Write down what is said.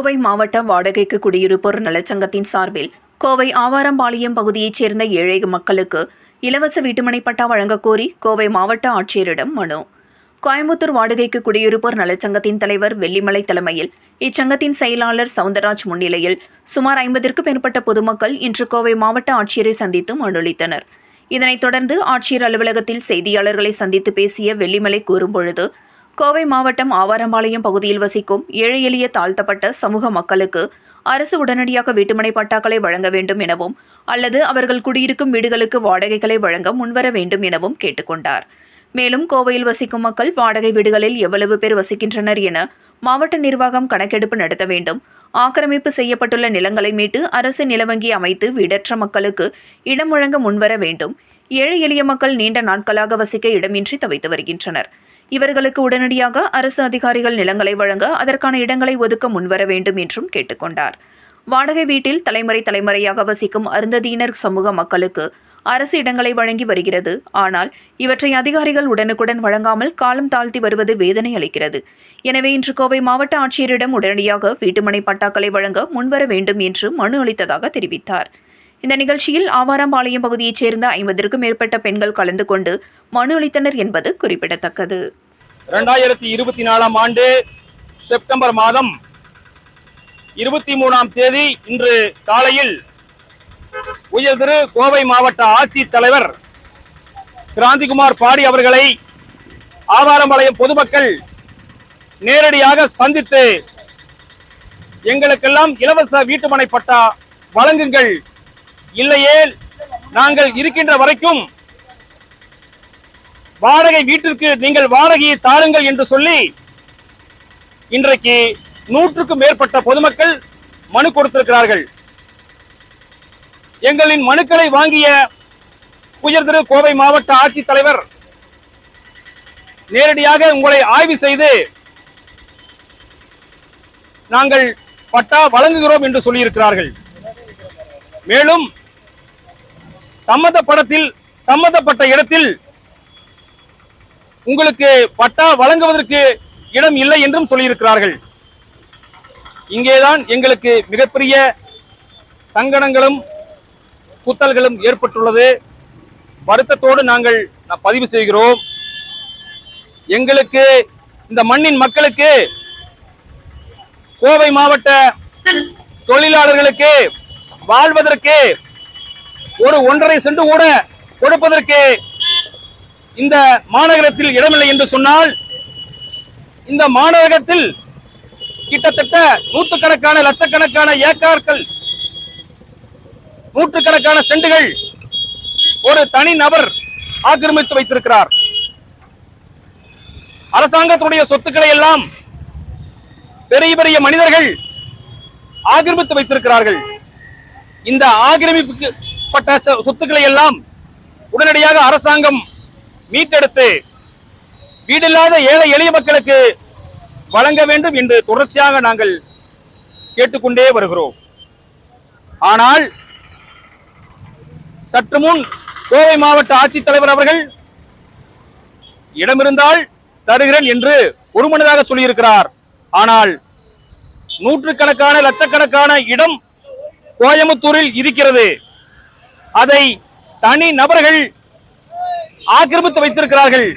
கோவை மாவட்ட வாடகைக்கு குடியிருப்போர் நலச்சங்கத்தின் சார்பில் கோவை ஆவாரம்பாளையம் பகுதியைச் சேர்ந்த ஏழை மக்களுக்கு இலவச வீட்டுமனை பட்டா வழங்கக் கோரி கோவை மாவட்ட ஆட்சியரிடம் மனு. கோயம்புத்தூர் வாடகைக்கு குடியிருப்போர் நலச்சங்கத்தின் தலைவர் வெள்ளிமலை தலைமையில் இச்சங்கத்தின் செயலாளர் சவுந்தரராஜ் முன்னிலையில் சுமார் ஐம்பதிற்கும் மேற்பட்ட பொதுமக்கள் இன்று கோவை மாவட்ட ஆட்சியரை சந்தித்து மனுளித்தனர் இதனைத் தொடர்ந்து ஆட்சியர் அலுவலகத்தில் செய்தியாளர்களை சந்தித்து பேசிய வெள்ளிமலை கூறும்பொழுது கோவை மாவட்டம் ஆவாரம்பாளையம் பகுதியில் வசிக்கும் ஏழை எளிய தாழ்த்தப்பட்ட சமூக மக்களுக்கு அரசு உடனடியாக வீட்டுமனை பட்டாக்களை வழங்க வேண்டும் எனவும் அல்லது அவர்கள் குடியிருக்கும் வீடுகளுக்கு வாடகைகளை வழங்க முன்வர வேண்டும் எனவும் கேட்டுக்கொண்டார். மேலும் கோவையில் வசிக்கும் மக்கள் வாடகை வீடுகளில் எவ்வளவு பேர் வசிக்கின்றனர் என மாவட்ட நிர்வாகம் கணக்கெடுப்பு நடத்த வேண்டும். ஆக்கிரமிப்பு செய்யப்பட்டுள்ள நிலங்களை மீட்டு அரசு நிலவங்கி அமைத்து வீடற்ற மக்களுக்கு இடம் வழங்க முன்வர வேண்டும். ஏழை எளிய மக்கள் நீண்ட நாட்களாக வசிக்க இடமின்றி தவித்து வருகின்றனர். இவர்களுக்கு உடனடியாக அரசு அதிகாரிகள் நிலங்களை வழங்க அதற்கான இடங்களை ஒதுக்க முன்வர வேண்டும் என்றும் கேட்டுக்கொண்டார். வாடகை வீட்டில் தலைமுறை தலைமுறையாக வசிக்கும் அருந்ததியினர் சமூக மக்களுக்கு அரசு இடங்களை வழங்கி வருகிறது. ஆனால் இவற்றை அதிகாரிகள் உடனுக்குடன் வழங்காமல் காலம் தாழ்த்தி வருவது வேதனை அளிக்கிறது. எனவே இன்று கோவை மாவட்ட ஆட்சியரிடம் உடனடியாக வீட்டுமனை பட்டாக்களை வழங்க முன்வர வேண்டும் என்று மனு அளித்ததாக தெரிவித்தார். இந்த நிகழ்ச்சியில் ஆவாரம்பாளையம் பகுதியைச் சேர்ந்த ஐம்பதற்கும் மேற்பட்ட பெண்கள் கலந்து கொண்டு மனு அளித்தனர் என்பது குறிப்பிடத்தக்கது. இரண்டாயிரத்தி இருபத்தி நாலாம் ஆண்டு செப்டம்பர் மாதம் இருபத்தி மூணாம் தேதி இன்று காலையில் உயர்திரு கோவை மாவட்ட ஆட்சித் தலைவர் கிராந்திகுமார் பாடி அவர்களை ஆவாரம்பாளையம் பொதுமக்கள் நேரடியாக சந்தித்து எங்களுக்கெல்லாம் இலவச வீட்டுமனை பட்டா வழங்குங்கள் இல்லையே நாங்கள் இருக்கின்ற வரைக்கும் வாடகை வீட்டிற்கு நீங்கள் வாடகையை தாருங்கள் என்று சொல்லி இன்றைக்கு நூற்றுக்கும் மேற்பட்ட பொதுமக்கள் மனு கொடுத்திருக்கிறார்கள். எங்களின் மனுக்களை வாங்கிய உயர்திரு கோவை மாவட்ட ஆட்சித்தலைவர் நேரடியாக உங்களை ஆய்வு செய்து நாங்கள் பட்டா வழங்குகிறோம் என்று சொல்லியிருக்கிறார்கள். மேலும் சம்பந்தப்படத்தில் சம்பந்தப்பட்ட இடத்தில் உங்களுக்கு பட்டா வழங்குவதற்கு இடம் இல்லை என்றும் சொல்லியிருக்கிறார்கள். இங்கேதான் எங்களுக்கு மிகப்பெரிய சங்கடங்களும் குத்தல்களும் ஏற்பட்டுள்ளது. வருத்தத்தோடு நாங்கள் பதிவு செய்கிறோம். எங்களுக்கு இந்த மண்ணின் மக்களுக்கு கோவை மாவட்ட தொழிலாளர்களுக்கு வாழ்வதற்கு ஒரு ஒன்றரை சென்று கூட கொடுப்பதற்கு இந்த மாநகரத்தில் இடமில்லை என்று சொன்னால் இந்த மாநகரத்தில் கிட்டத்தட்ட நூற்றுக்கணக்கான லட்சக்கணக்கான ஏக்கார்கள் நூற்றுக்கணக்கான செண்டுகள் ஒரு தனி நபர் ஆக்கிரமித்து வைத்திருக்கிறார். அரசாங்கத்துடைய சொத்துக்களை எல்லாம் பெரிய பெரிய மனிதர்கள் ஆக்கிரமித்து வைத்திருக்கிறார்கள். இந்த ஆக்கிரமிப்புக்கு சொ- சொத்துக்களை எல்லாம் உடனடியாக அரசாங்கம் மீட்டெடுத்து வீடில்லாத ஏழை எளிய மக்களுக்கு வழங்க வேண்டும் என்று தொடர்ச்சியாக நாங்கள் கேட்டுக்கொண்டே வருகிறோம். ஆனால் சற்று முன் கோவை மாவட்ட ஆட்சித்தலைவர் அவர்கள் இடமிருந்தால் தருகிறேன் என்று ஒருமனதாக சொல்லியிருக்கிறார். ஆனால் நூற்றுக்கணக்கான லட்சக்கணக்கான இடம் கோயம்புத்தூரில் இருக்கிறது. அதை தனி நபர்கள் ஆக்கிரமித்து வைத்திருக்கிறார்கள்.